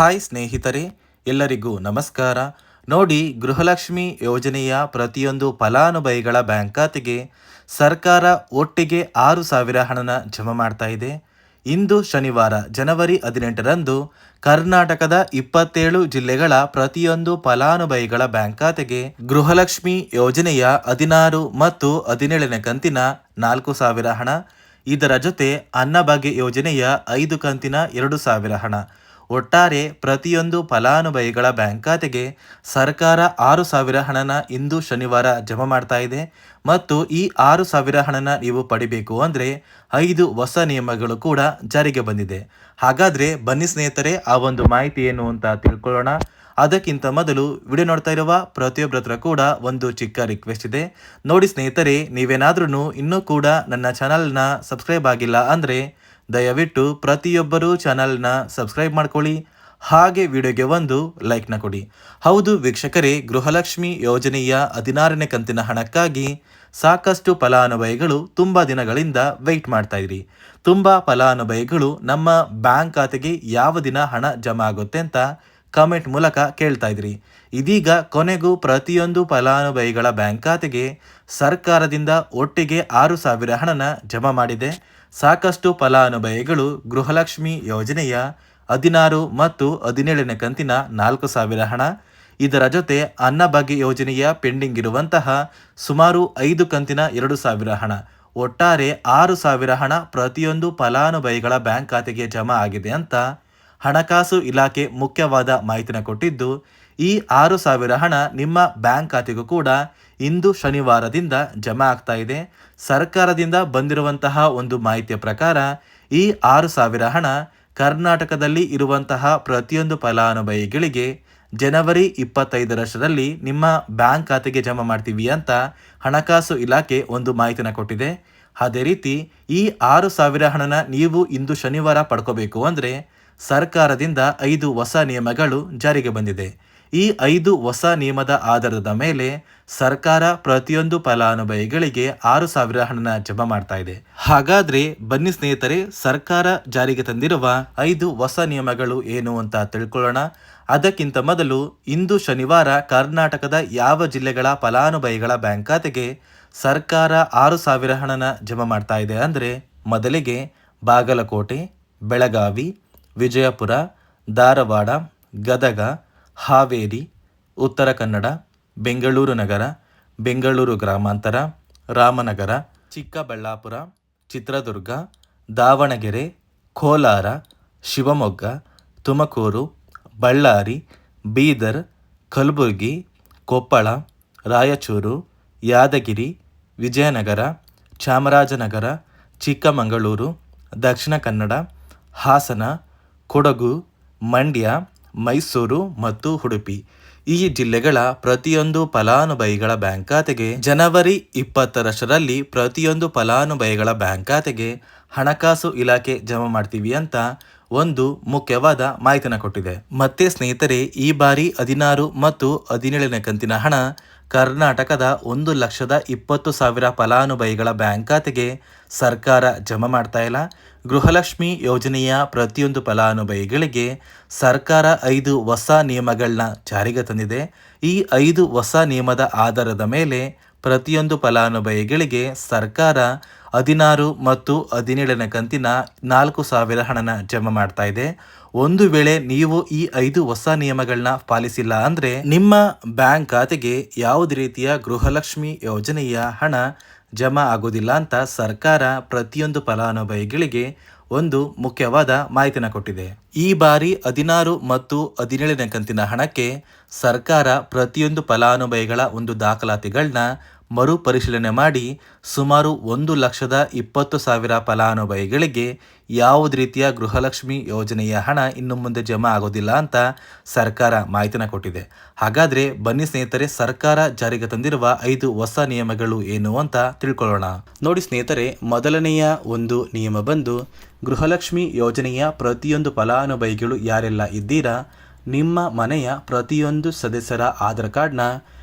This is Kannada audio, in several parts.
ಹಾಯ್ ಸ್ನೇಹಿತರೆ, ಎಲ್ಲರಿಗೂ ನಮಸ್ಕಾರ. ನೋಡಿ, ಗೃಹಲಕ್ಷ್ಮಿ ಯೋಜನೆಯ ಪ್ರತಿಯೊಂದು ಫಲಾನುಭವಿಗಳ ಬ್ಯಾಂಕ್ ಖಾತೆಗೆ ಸರ್ಕಾರ ಒಟ್ಟಿಗೆ ಆರು ಸಾವಿರ ಹಣನ ಜಮಾ ಮಾಡ್ತಾ ಇದೆ. ಇಂದು ಶನಿವಾರ, ಜನವರಿ ಹದಿನೆಂಟರಂದು ಕರ್ನಾಟಕದ ಇಪ್ಪತ್ತೇಳು ಜಿಲ್ಲೆಗಳ ಪ್ರತಿಯೊಂದು ಫಲಾನುಭವಿಗಳ ಬ್ಯಾಂಕ್ ಖಾತೆಗೆ ಗೃಹಲಕ್ಷ್ಮಿ ಯೋಜನೆಯ ಹದಿನಾರು ಮತ್ತು ಹದಿನೇಳನೇ ಕಂತಿನ ನಾಲ್ಕು ಸಾವಿರ ಹಣ, ಇದರ ಜೊತೆ ಅನ್ನಭಾಗ್ಯ ಯೋಜನೆಯ ಐದು ಕಂತಿನ ಎರಡು ಸಾವಿರ ಹಣ. ಒಟ್ಟಾರೆ ಪ್ರತಿಯೊಂದು ಫಲಾನುಭವಿಗಳ ಬ್ಯಾಂಕ್ ಖಾತೆಗೆ ಸರ್ಕಾರ ಆರು ಸಾವಿರ ಹಣನ ಇಂದು ಶನಿವಾರ ಜಮಾ ಮಾಡ್ತಾ ಇದೆ. ಮತ್ತು ಈ ಆರು ಸಾವಿರ ಹಣನ ನೀವು ಪಡಿಬೇಕು ಅಂದರೆ ಐದು ಹೊಸ ನಿಯಮಗಳು ಕೂಡ ಜಾರಿಗೆ ಬಂದಿದೆ. ಹಾಗಾದರೆ ಬನ್ನಿ ಸ್ನೇಹಿತರೆ, ಆ ಒಂದು ಮಾಹಿತಿ ಏನು ಅಂತ ತಿಳ್ಕೊಳ್ಳೋಣ. ಅದಕ್ಕಿಂತ ಮೊದಲು ವಿಡಿಯೋ ನೋಡ್ತಾ ಇರುವ ಪ್ರತಿಯೊಬ್ಬರ ಹತ್ರ ಕೂಡ ಒಂದು ಚಿಕ್ಕ ರಿಕ್ವೆಸ್ಟ್ ಇದೆ. ನೋಡಿ ಸ್ನೇಹಿತರೆ ನೀವೇನಾದ್ರೂ ಇನ್ನೂ ಕೂಡ ನನ್ನ ಚಾನಲ್ನ ಸಬ್ಸ್ಕ್ರೈಬ್ ಆಗಿಲ್ಲ ಅಂದರೆ ದಯವಿಟ್ಟು ಪ್ರತಿಯೊಬ್ಬರೂ ಚಾನಲ್ನ ಸಬ್ಸ್ಕ್ರೈಬ್ ಮಾಡ್ಕೊಳ್ಳಿ, ಹಾಗೆ ವಿಡಿಯೋಗೆ ಒಂದು ಲೈಕ್ನ ಕೊಡಿ. ಹೌದು ವೀಕ್ಷಕರೇ, ಗೃಹಲಕ್ಷ್ಮಿ ಯೋಜನೆಯ ಹದಿನಾರನೇ ಕಂತಿನ ಹಣಕ್ಕಾಗಿ ಸಾಕಷ್ಟು ಫಲಾನುಭವಿಗಳು ತುಂಬ ದಿನಗಳಿಂದ ವೆಯ್ಟ್ ಮಾಡ್ತಾ ಇರಿ ತುಂಬ ಫಲಾನುಭವಿಗಳು ನಮ್ಮ ಬ್ಯಾಂಕ್ ಖಾತೆಗೆ ಯಾವ ದಿನ ಹಣ ಜಮಾ ಆಗುತ್ತೆ ಅಂತ ಕಮೆಂಟ್ ಮೂಲಕ ಕೇಳ್ತಾ ಇದ್ರಿ. ಇದೀಗ ಕೊನೆಗೂ ಪ್ರತಿಯೊಂದು ಫಲಾನುಭವಿಗಳ ಬ್ಯಾಂಕ್ ಖಾತೆಗೆ ಸರ್ಕಾರದಿಂದ ಒಟ್ಟಿಗೆ ಆರು ಸಾವಿರ ಹಣನ ಜಮಾ ಮಾಡಿದೆ. ಸಾಕಷ್ಟು ಫಲಾನುಭವಿಗಳು ಗೃಹಲಕ್ಷ್ಮಿ ಯೋಜನೆಯ ಹದಿನಾರು ಮತ್ತು ಹದಿನೇಳನೇ ಕಂತಿನ ನಾಲ್ಕು ಸಾವಿರ ಹಣ. ಇದರ ಜೊತೆ ಅನ್ನಭಾಗ್ಯ ಯೋಜನೆಯ ಪೆಂಡಿಂಗ್ ಇರುವಂತಹ ಸುಮಾರು ಐದು ಕಂತಿನ ಎರಡು ಸಾವಿರ ಹಣ. ಒಟ್ಟಾರೆ ಆರು ಸಾವಿರ ಹಣ ಪ್ರತಿಯೊಂದು ಫಲಾನುಭವಿಗಳ ಬ್ಯಾಂಕ್ ಖಾತೆಗೆ ಜಮಾ ಆಗಿದೆ ಅಂತ ಹಣಕಾಸು ಇಲಾಖೆ ಮುಖ್ಯವಾದ ಮಾಹಿತಿನ ಕೊಟ್ಟಿದ್ದು ಈ ಆರು ಸಾವಿರ ಹಣ ನಿಮ್ಮ ಬ್ಯಾಂಕ್ ಖಾತೆಗೂ ಕೂಡ ಇಂದು ಶನಿವಾರದಿಂದ ಜಮಾ ಆಗ್ತಾ ಇದೆ. ಸರ್ಕಾರದಿಂದ ಬಂದಿರುವಂತಹ ಒಂದು ಮಾಹಿತಿಯ ಪ್ರಕಾರ ಈ ಆರು ಸಾವಿರ ಹಣ ಕರ್ನಾಟಕದಲ್ಲಿ ಇರುವಂತಹ ಪ್ರತಿಯೊಂದು ಫಲಾನುಭವಿಗಳಿಗೆ ಜನವರಿ ಇಪ್ಪತ್ತೈದರಷ್ಟರಲ್ಲಿ ನಿಮ್ಮ ಬ್ಯಾಂಕ್ ಖಾತೆಗೆ ಜಮಾ ಮಾಡ್ತೀವಿ ಅಂತ ಹಣಕಾಸು ಇಲಾಖೆ ಒಂದು ಮಾಹಿತಿನ ಕೊಟ್ಟಿದೆ. ಅದೇ ರೀತಿ ಈ ಆರು ಸಾವಿರ ಹಣನ ನೀವು ಇಂದು ಶನಿವಾರ ಪಡ್ಕೋಬೇಕು ಅಂದರೆ ಸರ್ಕಾರದಿಂದ ಐದು ಹೊಸ ನಿಯಮಗಳು ಜಾರಿಗೆ ಬಂದಿದೆ. ಈ ಐದು ಹೊಸ ನಿಯಮದ ಆಧಾರದ ಮೇಲೆ ಸರ್ಕಾರ ಪ್ರತಿಯೊಂದು ಫಲಾನುಭವಿಗಳಿಗೆ ಆರು ಸಾವಿರ ಹಣನ ಜಮಾ ಮಾಡ್ತಾ ಇದೆ. ಹಾಗಾದ್ರೆ ಬನ್ನಿ ಸ್ನೇಹಿತರೆ, ಸರ್ಕಾರ ಜಾರಿಗೆ ತಂದಿರುವ ಐದು ಹೊಸ ನಿಯಮಗಳು ಏನು ಅಂತ ತಿಳ್ಕೊಳ್ಳೋಣ. ಅದಕ್ಕಿಂತ ಮೊದಲು ಇಂದು ಶನಿವಾರ ಕರ್ನಾಟಕದ ಯಾವ ಜಿಲ್ಲೆಗಳ ಫಲಾನುಭವಿಗಳ ಬ್ಯಾಂಕ್ ಖಾತೆಗೆ ಸರ್ಕಾರ ಆರು ಸಾವಿರ ಹಣನ ಜಮಾ ಮಾಡ್ತಾ ಇದೆ ಅಂದರೆ ಮೊದಲಿಗೆ ಬಾಗಲಕೋಟೆ, ಬೆಳಗಾವಿ, ವಿಜಯಪುರ, ಧಾರವಾಡ, ಗದಗ ಹಾವೇರಿ, ಉತ್ತರ ಕನ್ನಡ, ಬೆಂಗಳೂರು ನಗರ, ಬೆಂಗಳೂರು ಗ್ರಾಮಾಂತರ, ರಾಮನಗರ, ಚಿಕ್ಕಬಳ್ಳಾಪುರ, ಚಿತ್ರದುರ್ಗ, ದಾವಣಗೆರೆ, ಕೋಲಾರ, ಶಿವಮೊಗ್ಗ, ತುಮಕೂರು, ಬಳ್ಳಾರಿ, ಬೀದರ್, ಕಲಬುರಗಿ, ಕೊಪ್ಪಳ, ರಾಯಚೂರು, ಯಾದಗಿರಿ, ವಿಜಯನಗರ, ಚಾಮರಾಜನಗರ, ಚಿಕ್ಕಮಗಳೂರು, ದಕ್ಷಿಣ ಕನ್ನಡ, ಹಾಸನ, ಕೊಡಗು, ಮಂಡ್ಯ ಮೈಸೂರು ಮತ್ತು ಉಡುಪಿ. ಈ ಜಿಲ್ಲೆಗಳ ಪ್ರತಿಯೊಂದು ಫಲಾನುಭವಿಗಳ ಬ್ಯಾಂಕ್ ಖಾತೆಗೆ ಜನವರಿ ಇಪ್ಪತ್ತರಷ್ಟರಲ್ಲಿ ಪ್ರತಿಯೊಂದು ಫಲಾನುಭವಿಗಳ ಬ್ಯಾಂಕ್ ಖಾತೆಗೆ ಹಣಕಾಸು ಇಲಾಖೆ ಜಮಾ ಮಾಡ್ತೀವಿ ಅಂತ ಒಂದು ಮುಖ್ಯವಾದ ಮಾಹಿತಿನ ಕೊಟ್ಟಿದೆ. ಮತ್ತೆ ಸ್ನೇಹಿತರೆ, ಈ ಬಾರಿ ಹದಿನಾರು ಮತ್ತು ಹದಿನೇಳನೇ ಕಂತಿನ ಹಣ ಕರ್ನಾಟಕದ ಒಂದು ಲಕ್ಷದ ಇಪ್ಪತ್ತು ಸಾವಿರ ಫಲಾನುಭವಿಗಳ ಬ್ಯಾಂಕ್ ಖಾತೆಗೆ ಸರ್ಕಾರ ಜಮಾ ಮಾಡ್ತಾ ಇಲ್ಲ. ಗೃಹಲಕ್ಷ್ಮಿ ಯೋಜನೆಯ ಪ್ರತಿಯೊಂದು ಫಲಾನುಭವಿಗಳಿಗೆ ಸರ್ಕಾರ ಐದು ಹೊಸ ನಿಯಮಗಳನ್ನ ಜಾರಿಗೆ ತಂದಿದೆ. ಈ ಐದು ಹೊಸ ನಿಯಮದ ಆಧಾರದ ಮೇಲೆ ಪ್ರತಿಯೊಂದು ಫಲಾನುಭವಿಗಳಿಗೆ ಸರ್ಕಾರ ಹದಿನಾರು ಮತ್ತು ಹದಿನೇಳನೇ ಕಂತಿನ ನಾಲ್ಕು ಸಾವಿರ ಹಣನ ಜಮಾ ಮಾಡ್ತಾ ಇದೆ. ಒಂದು ವೇಳೆ ನೀವು ಈ ಐದು ಹೊಸ ನಿಯಮಗಳನ್ನ ಪಾಲಿಸಿಲ್ಲ ಅಂದರೆ ನಿಮ್ಮ ಬ್ಯಾಂಕ್ ಖಾತೆಗೆ ಯಾವುದೇ ರೀತಿಯ ಗೃಹಲಕ್ಷ್ಮಿ ಯೋಜನೆಯ ಹಣ ಜಮಾ ಆಗೋದಿಲ್ಲ ಅಂತ ಸರ್ಕಾರ ಪ್ರತಿಯೊಂದು ಫಲಾನುಭವಿಗಳಿಗೆ ಒಂದು ಮುಖ್ಯವಾದ ಮಾಹಿತಿನ ಕೊಟ್ಟಿದೆ. ಈ ಬಾರಿ ಹದಿನಾರು ಮತ್ತು ಹದಿನೇಳನೇ ಕಂತಿನ ಹಣಕ್ಕೆ ಸರ್ಕಾರ ಪ್ರತಿಯೊಂದು ಫಲಾನುಭವಿಗಳ ಒಂದು ದಾಖಲಾತಿಗಳನ್ನ ಮರುಪರಿಶೀಲನೆ ಮಾಡಿ ಸುಮಾರು ಒಂದು ಲಕ್ಷದ ಇಪ್ಪತ್ತು ಸಾವಿರ ಫಲಾನುಭವಿಗಳಿಗೆ ಯಾವುದೇ ರೀತಿಯ ಗೃಹಲಕ್ಷ್ಮಿ ಯೋಜನೆಯ ಹಣ ಇನ್ನು ಮುಂದೆ ಜಮಾ ಆಗೋದಿಲ್ಲ ಅಂತ ಸರ್ಕಾರ ಮಾಹಿತಿನ ಕೊಟ್ಟಿದೆ. ಹಾಗಾದರೆ ಬನ್ನಿ ಸ್ನೇಹಿತರೆ, ಸರ್ಕಾರ ಜಾರಿಗೆ ತಂದಿರುವ ಐದು ಹೊಸ ನಿಯಮಗಳು ಏನು ಅಂತ ತಿಳ್ಕೊಳ್ಳೋಣ. ನೋಡಿ ಸ್ನೇಹಿತರೆ, ಮೊದಲನೆಯ ಒಂದು ನಿಯಮ ಬಂದು, ಗೃಹಲಕ್ಷ್ಮಿ ಯೋಜನೆಯ ಪ್ರತಿಯೊಂದು ಫಲಾನುಭವಿಗಳು ಯಾರೆಲ್ಲ ಇದ್ದೀರಾ, ನಿಮ್ಮ ಮನೆಯ ಪ್ರತಿಯೊಂದು ಸದಸ್ಯರ ಆಧಾರ್ ಕಾರ್ಡ್ನ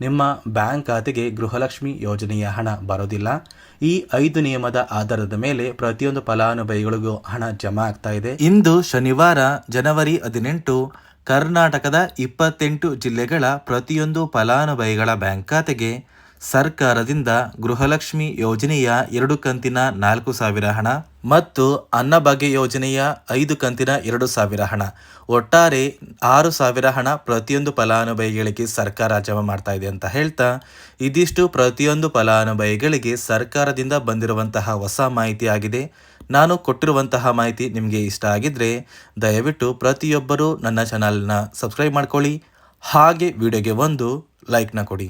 ನಿಮ್ಮ ಬ್ಯಾಂಕ್ ಖಾತೆಗೆ ಗೃಹಲಕ್ಷ್ಮಿ ಯೋಜನೆಯ ಹಣ ಬರೋದಿಲ್ಲ. ಈ ಐದು ನಿಯಮದ ಆಧಾರದ ಮೇಲೆ ಪ್ರತಿಯೊಂದು ಫಲಾನುಭವಿಗಳಿಗೂ ಹಣ ಜಮಾ ಆಗ್ತಾ ಇದೆ. ಇಂದು ಶನಿವಾರ, ಜನವರಿ ಹದಿನೆಂಟು, ಕರ್ನಾಟಕದ ಇಪ್ಪತ್ತೆಂಟು ಜಿಲ್ಲೆಗಳ ಪ್ರತಿಯೊಂದು ಫಲಾನುಭವಿಗಳ ಬ್ಯಾಂಕ್ ಖಾತೆಗೆ ಸರ್ಕಾರದಿಂದ ಗೃಹಲಕ್ಷ್ಮಿ ಯೋಜನೆಯ ಎರಡು ಕಂತಿನ ನಾಲ್ಕು ಸಾವಿರ ಹಣ ಮತ್ತು ಅನ್ನಭಾಗ್ಯ ಯೋಜನೆಯ ಐದು ಕಂತಿನ ಎರಡು ಸಾವಿರ ಹಣ. ಒಟ್ಟಾರೆ ಆರು ಸಾವಿರ ಹಣ ಪ್ರತಿಯೊಂದು ಫಲಾನುಭವಿಗಳಿಗೆ ಸರ್ಕಾರ ಜಮಾ ಮಾಡ್ತಾ ಇದೆ ಅಂತ ಹೇಳ್ತಾ, ಇದಿಷ್ಟು ಪ್ರತಿಯೊಂದು ಫಲಾನುಭವಿಗಳಿಗೆ ಸರ್ಕಾರದಿಂದ ಬಂದಿರುವಂತಹ ಹೊಸ ಮಾಹಿತಿ ಆಗಿದೆ. ನಾನು ಕೊಟ್ಟಿರುವಂತಹ ಮಾಹಿತಿ ನಿಮಗೆ ಇಷ್ಟ ಆಗಿದ್ರೆ ದಯವಿಟ್ಟು ಪ್ರತಿಯೊಬ್ಬರೂ ನನ್ನ ಚಾನಲ್ನ ಸಬ್ಸ್ಕ್ರೈಬ್ ಮಾಡ್ಕೊಳ್ಳಿ. ಹಾಗೆ ವಿಡಿಯೋಗೆ ಒಂದು ಲೈಕ್ನ ಕೊಡಿ.